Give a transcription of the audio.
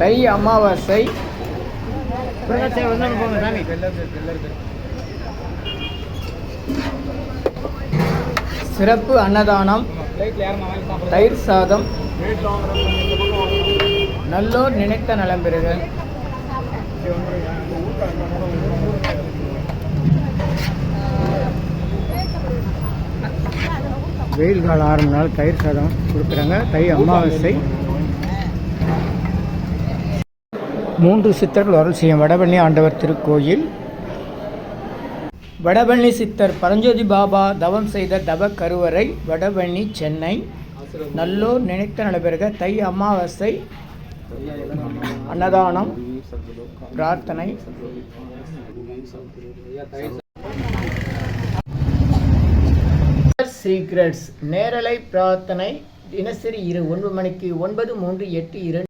தை அமாவாசை. சிறப்பு அன்னதானம் தயிர் சாதம் நல்லோர் நினைத்த நலம் பெறுக. வெயில் காலம் ஆரம்ப நாள் தயிர் சாதம் கொடுக்குறாங்க. தை அமாவாசை. மூன்று சித்தர்கள் அருள் செய்யும் வடபழனி ஆண்டவர் திருக்கோயில். வடபழனி சித்தர் பரஞ்சோதி பாபா தவம் செய்த தவ கருவறை வடபழனி சென்னை. நல்லோர் நினைத்த நடைபெறுக தை அமாவாசை அன்னதானம் பிரார்த்தனை. சீக்ரெட்ஸ் நேரலை பிரார்த்தனை. தினசரி இரு ஒன்பது மணிக்கு ஒன்பது மூன்று எட்டு இரண்டு.